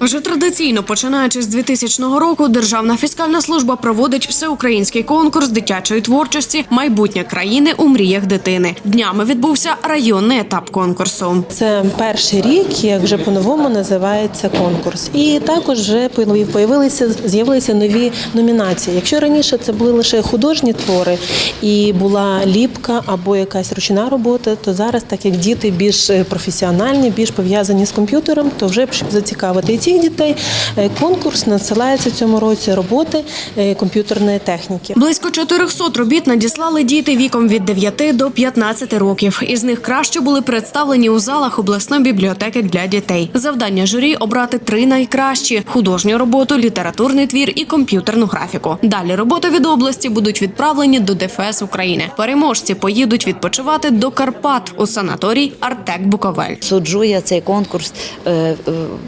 Вже традиційно, починаючи з 2000 року, Державна фіскальна служба проводить всеукраїнський конкурс дитячої творчості Майбутнє країни у мріях дитини. Днями відбувся районний етап конкурсу. Це перший рік, як вже по-новому називається конкурс. І також вже появилися, з'явилися нові номінації. Якщо раніше це були лише художні твори і була ліпка або якась ручна робота, то зараз, так як діти більш професіональні, більш пов'язані з комп'ютером, то вже зацікавити і цих дітей, е, конкурс надсилається цьому році роботи е, комп'ютерної техніки. Близько 400 робіт надіслали діти віком від 9 до 15 років. Із них краще були представлені у залах обласної бібліотеки для дітей. Завдання журі обрати три найкращі: художню роботу, літературний твір і комп'ютерну графіку. Далі роботи від області будуть відправлені до ДФС України. Переможці поїдуть відпочивати до Карпат у санаторій Артек Буковель. Суджу я цей конкурс е,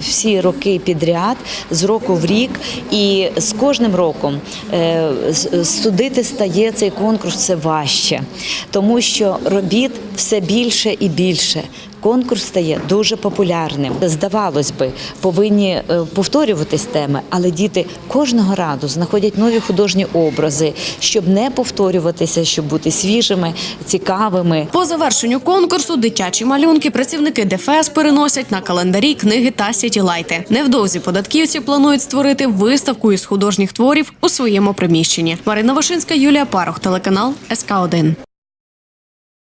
всі роки підряд, з року в рік, і з кожним роком е, судити стає цей конкурс все важче, тому що робіт все більше і більше. Конкурс стає дуже популярним. Здавалось би, повинні е, повторюватись теми, але діти кожного разу знаходять нові художні образи, щоб не повторюватися, щоб бути свіжими, цікавими. По завершенню конкурсу дитячі малюнки працівники ДФС переносять на календарі, книги та сітілайти. Невдовзі податківці планують створити виставку із художніх творів у своєму приміщенні. Марина Вишинська, Юлія Парох, телеканал СК 1